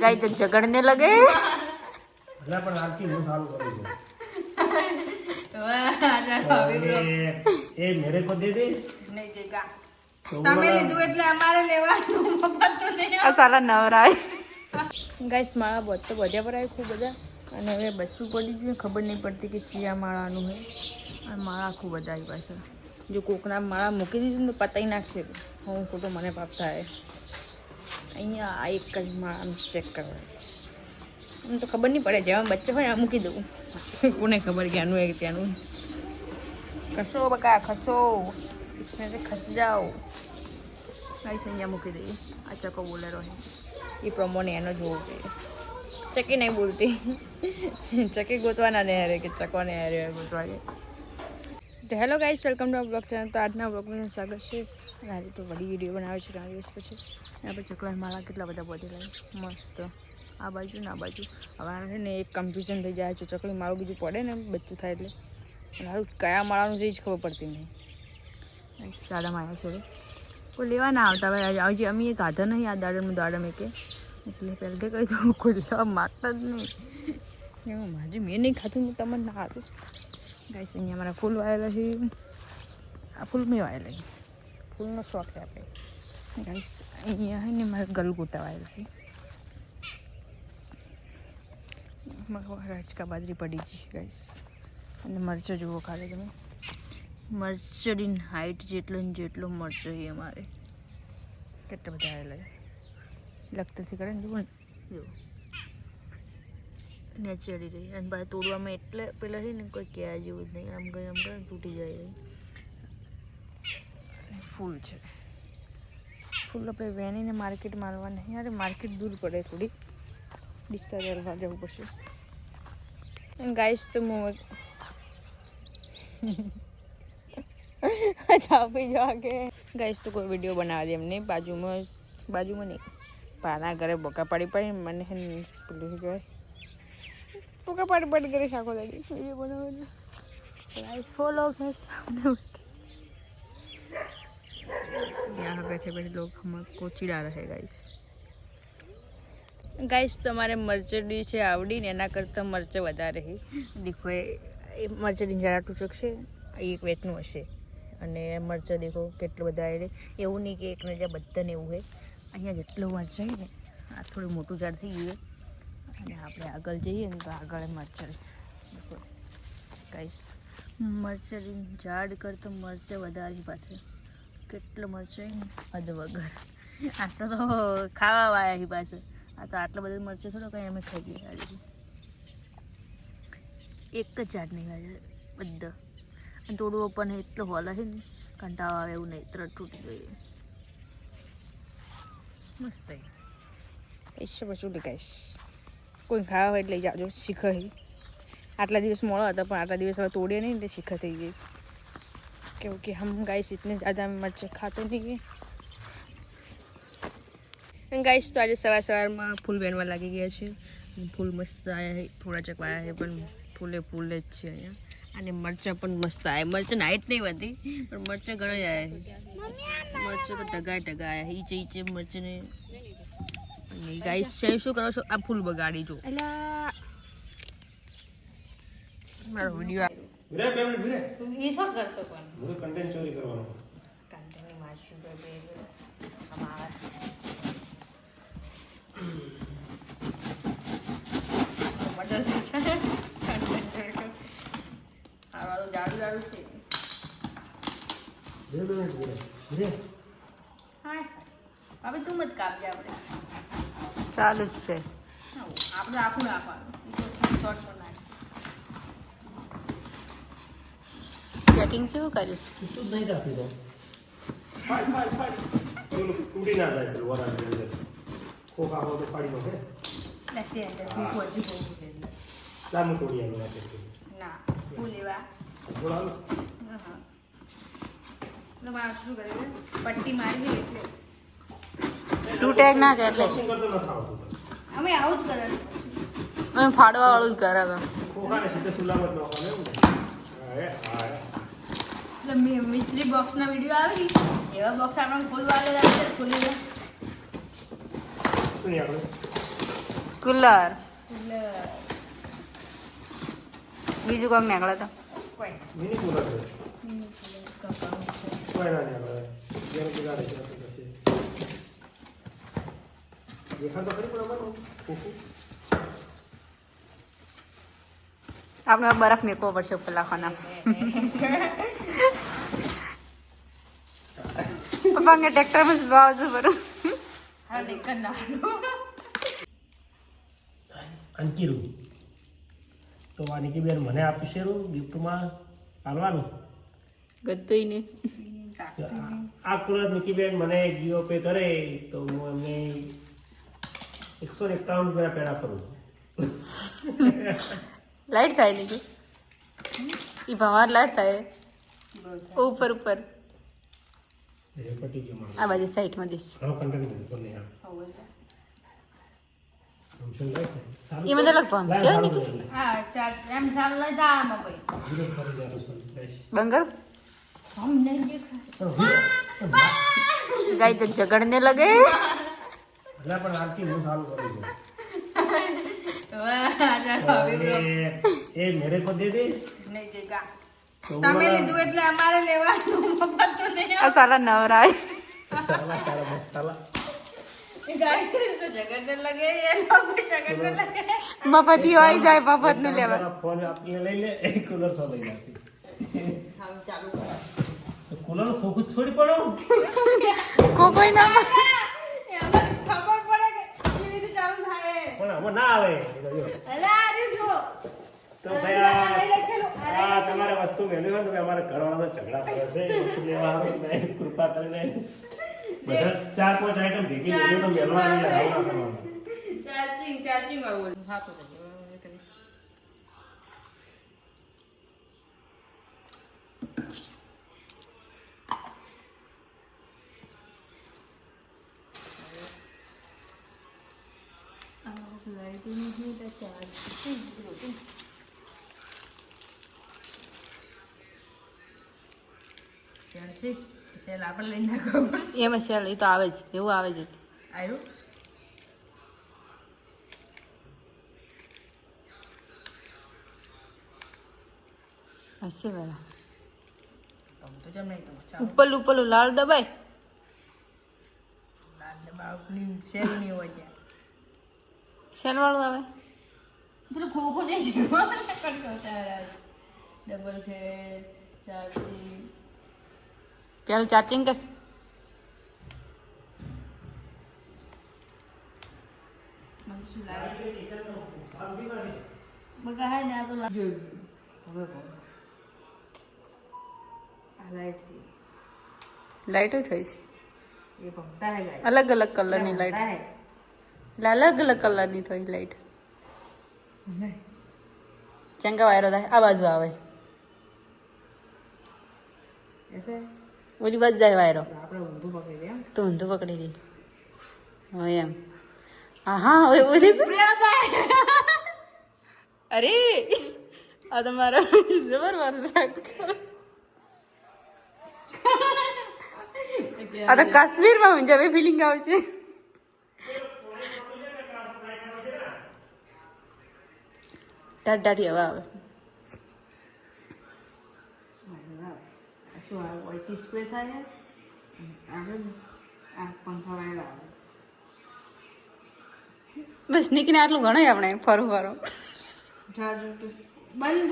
ગાય તો ઝઘડને લગે. સાલા નવરાય. ગાઈસ માળા બધ તો બધા ભરાય ખૂબ બધા. અને હવે બચ્ચું પડી ગયું ખબર નહીં પડતી કે ચિયા માળાનું હોય અને માળા ખૂબ બધા આવી પાછળ જો કોકના માળા મૂકી દીધું ને તો પતાવી નાખશે. હું ખોટું મને પાપ થાય અહીંયા આ એક જ માળાનું ચેક કરવા. એમ તો ખબર નહીં પડે જેવા બચ્ચે હોય આ મૂકી દઉં. કોને ખબર કે આનું એક ત્યાંનું ખસો બકા, ખસો. ખસ જાઓ. આઈસ અહીંયા મૂકી દઈએ. આ ચકો બોલેરો હે એ પ્રમોને એનો જોવો જોઈએ. ચકી નહીં બોલતી. ચકી ગોતવાના ને હારે કે ચકોને હારે ગોતવા તો hello guys welcome to blog channel. તો આજના બ્લોગનું સ્વાગત છે. અને આજે તો વડી વીડિયો બનાવે છે ત્રણ દિવસ પછી. અને આપણે ચકલા માળા કેટલા બધા બધેલા છે. મસ્ત. આ બાજુ ને આ બાજુ. હવે છે ને એક કન્ફ્યુઝન થઈ જાય. છે ચકલી માળું બીજું પડે ને બચ્ચું થાય એટલે. હારું, કયા માળાનું છે એ જ ખબર પડતી નહીં. દાદા માયા છે કોઈ લેવા ના આવતા ભાઈ. આજે અમે એક આધા નહીં, આ દાડમ દાડમ એકે. એટલે પહેલાં કહી દઉં કોઈ લેવા માગતા જ નહીં. એમાં માજી મેં નહીં ખાતું હું તમને ના હારું ગાઈસ, અહીંયા મારા ફૂલ વાયેલા છે. આ ફૂલ મેં વાયેલા છે. ફૂલનો શોખ છે આપણે. ગાઈસ, અહીંયા છે ને મારા ગલગોટા વાયેલા છે. મારા રાજકા બાજરી પડી ગઈ ગાઈસ. અને મરચો જુઓ ખાલી તમે. મરચડીન હાઈટ જેટલો ને જેટલો મરચો છે અમારે. કેટલા બધા આવેલા છે. લગતાથી કરે ને જુઓ જુઓ. ને રહી. અને ભાઈ તોડવામાં એટલે પેલા છે ને કોઈ કહેવા જેવું જ નહીં. આમ ગઈ, આમ કરે તૂટી જાય ફૂલ છે. ફૂલ આપણે વેણીને માર્કેટ મારવા નહીં યાર માર્કેટ દૂર પડે થોડી. ડિસ્ચાર્જ કરવા જવું પડશે. ગાઈશ તો હું ચાપી જવા કે ગાઈશ તો કોઈ વીડિયો બનાવવા દે એમ નહીં. બાજુમાં બાજુમાં નહીં. પાના ઘરે બોકા પાડી પાડી મને પેલું શું કહેવાય બોકા પાડી પાડી કરે આખો દાડી વિડીયો બનાવવાનો ગાઈસ ફોલો है सामने यहाँ बैठे बैठे लोग हमको चिढ़ा रहे गाइस ગાઈસ તમારે મરચડી છે આવડી ને એના કરતાં મરચે વધારે છે દેખો એ એ મરચડી જરા ટૂચક છે આ એક વેતનું હશે અને મરચાં દેખો કેટલું બધા આવે એવું નહીં કે એકને જ્યાં બધાને એવું હોય અહીંયા જેટલું મરચાં છે ને આ થોડું મોટું ઝાડ થઈ ગયું છે અને આપણે આગળ જઈએ ને તો આગળ મરચાં. દેખો ગાઈસ ઝાડ કરતાં મરચાં વધારે પાછળ. કેટલું મરચું હદ વગર. આટલો તો ખાવા વાયા છે પાછળ. આ તો આટલા બધા મરચો થોડો કંઈ અમે ખાઈ ગયા એક જ ઝાડ નહીં ગાડી બધા. અને થોડું પણ એટલો હોલ છે ને, કંટાળો આવે એવું નહીં તરત તૂટી ગયું. મસ્ત. એ પછી ગાઈશ કોઈ ખાવા હોય એટલે લઈ જાજો શીખર આટલા દિવસ મોડો હતા પણ આટલા દિવસ હવે તોડે નહીં એટલે શીખર થઈ ગઈ क्योंकि हम गाइस इतने ज़्यादा मिर्च खाते नहीं हैं गाइस તો આજે સવાર સવારમાં ફૂલ બનવા લાગી ગયા છે ફૂલ મસ્ત આવ્યા છે થોડા ચકવાયા છે પણ ફૂલે ફૂલ જ છે અહીંયા અને મરચાં પણ મસ્ત આવ્યા મરચાં હાઈટ નહીં વધી પણ મરચાં ઘણા જ આવ્યા છે મરચાં તો ટગા ટગા આવ્યા ઈચે ઈચે મરચાંને અને ગાઈસ છે શું કરો છો? આ ફૂલ બગાડી જો. મારો વીડિયો વિરે બે મિનિટ વિરે એ શું કરતો પણ? હું કન્ટેન્ટ ચોરી કરવાનો. કંટાળી મારશું તો બે અમારા આવા તો જાડું જાડું છે. બે મિનિટ વિરે વિરે હા. હવે તું મત કાપજે આપણે. ચાલુ જ છે. આપણે આખું નાખ પેકિંગ કેવું કરીશ? તું નહીં રાખી દો તૂટી ના જાય પેલું વરાળની અંદર. ખોખા હોય તો. લાંબુ તોડી ના થોડા પટ્ટી મારી એટલે. તૂટે જ ના કે એટલે. અમે આવું જ કરે અમે ફાડવા વાળું જ કરે. એટલે મિસ્ત્રી બોક્સના વીડિયો આવી. એવા બોક્સ આપણે ખોલવા આવે છે ખોલી કુલર. બીજું કોઈ નીકળે તો. કોઈ. મિની કુલર છે. કોઈ ના નહીં આપણે જેને છે આપણે પછી દેખાડ તો ખરી પણ અમારું ખોખું આપણે બરફ મેકવો પડશે ઉપર લાખવાના પપ્પા કે ટ્રેક્ટરમાં સુવા છું બરું હા નહીં કરનારું અંકીરું તો આ નિકીબેન મને આપશે ગિફ્ટમાં આલવાનું ગતું ને આ- આ કુલર નિકીબેન મને જીઓ પે કરે તો હું એમને એકસો ને એકાવન રૂપિયા પેડા કરું લાઈટ થાય લીધું એ ભવાર લાઈટ થાય ઉપર ઉપર એ પટી ગયો મારો આ બાજુ સાઈડમાં દઈશ ઘણો કન્ટેન્ટ મળતો નહીં આ ફંક્શન લાઈટ ને. સારું એમાં તો લગભગ લાઈટ છે સારું નિકી? છે. હા ચાલ એમ ચાલ લઈ જા આમાં ભાઈ વિરોધ કરી દેવાનું છે. બેસ. બંગર હમ નહીં દેખાય પણ વિરોધ- ગાય તો ઝઘડને લગે અલા પણ આરતી હું સારું કરું છું. એ એ મેરે કો દે દે. નહીં દેગા. તમે લીધું એટલે અમારે લેવાનું મફત તો નહીં આ સાલા નવરાય. સાલા તારા મસાલા મફતી હોય જાય મફતનું લેવા ફોન લઈ લે એ કુલર સો લઈ નાખી. કુલર ખોખું છોડી પડો કો કોઈ ના એમાં ખબર પડે કે કેવી રીતે ચાલુ થાય પણ આમાં ના આવે. તો જો. અલા અરે જો. તો ભાઈ આ- આ તમારે વસ્તુ મેળવી હોય ને તો અમારે ઘરવાળા ઝઘડા કરે છે. એ વસ્તુ લેવા આવે કૃપા કરીને. બધા ચાર પાંચ આઈટમ ભેગી તો મેળવાની એટલે આવું ના સેલ આપણે એમાં સેલ એ તો આવે જ એવું આવે જ. આવ્યું હશે બરા ઉપર ઉપર લાલ દબાય. લાલ દબાવ સેલ નહીં હોય ત્યાં. સેલ વાળું આવે? પેલું ખોખો જઈ ગયું ડબલ ફેર ચાર્જિંગ પેલું ચાર્જિંગ કર મને શું લાગે? બગા ને આ તો હવે લાઈટ થઈ છે. અલગ અલગ કલરની લાઈટ એટલે અલગ અલગ કલરની થઈ લાઈટ. ચંગા વાયરો થાય આ બાજુ આવે. ઓલી બાજુ જાય વાયરો. તો ઊંધું પકડી દે હા એમ. હા હા હવે ઓલી અરે આ તમારા જબર મારું આ તો કાશ્મીરમાં જવે ફિલિંગ આવશે ટાટ ટાટી હવે આવે. શું આવે ઓછી સ્પ્રે થાય આપણે આ પંખા વાળા આવે. બસ નીકળીને આટલું ઘણું આપણે ફરું ફરું. બંધ